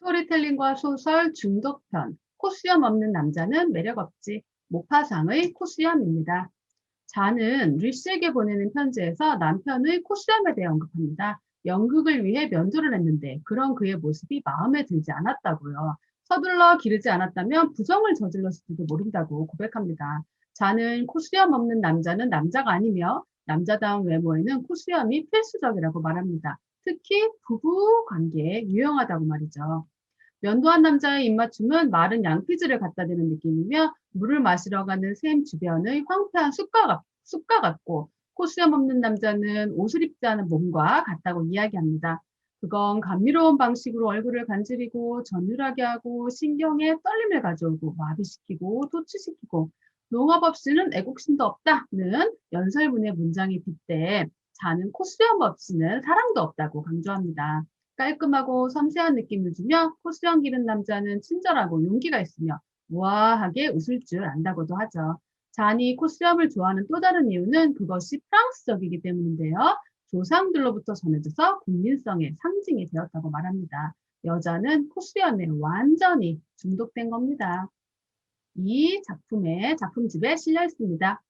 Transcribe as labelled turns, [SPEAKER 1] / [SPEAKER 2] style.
[SPEAKER 1] 스토리텔링과 소설 중독편, 코수염 없는 남자는 매력 없지. 모파상의 코수염입니다. 자는 리스에게 보내는 편지에서 남편의 코수염에 대해 언급합니다. 연극을 위해 면도를 했는데 그런 그의 모습이 마음에 들지 않았다고요. 서둘러 기르지 않았다면 부정을 저질렀을지도 모른다고 고백합니다. 자는 코수염 없는 남자는 남자가 아니며 남자다운 외모에는 코수염이 필수적이라고 말합니다. 특히 부부 관계에 유용하다고 말이죠. 면도한 남자의 입맞춤은 마른 양피즈를 갖다 대는 느낌이며 물을 마시러 가는 샘 주변의 황폐한 숲과, 같- 숲과 같고 코수염 없는 남자는 옷을 입지 않은 몸과 같다고 이야기합니다. 그건 감미로운 방식으로 얼굴을 간지리고 전율하게 하고 신경에 떨림을 가져오고 마비시키고 도취시키고 농업 없이는 애국심도 없다는 연설문의 문장에 빗대 자는 코수염 없이는 사랑도 없다고 강조합니다. 깔끔하고 섬세한 느낌을 주며 코수염 기른 남자는 친절하고 용기가 있으며 우아하게 웃을 줄 안다고도 하죠. 잔이 코수염을 좋아하는 또 다른 이유는 그것이 프랑스적이기 때문인데요. 조상들로부터 전해져서 국민성의 상징이 되었다고 말합니다. 여자는 코수염에 완전히 중독된 겁니다. 이 작품의 작품집에 실려 있습니다.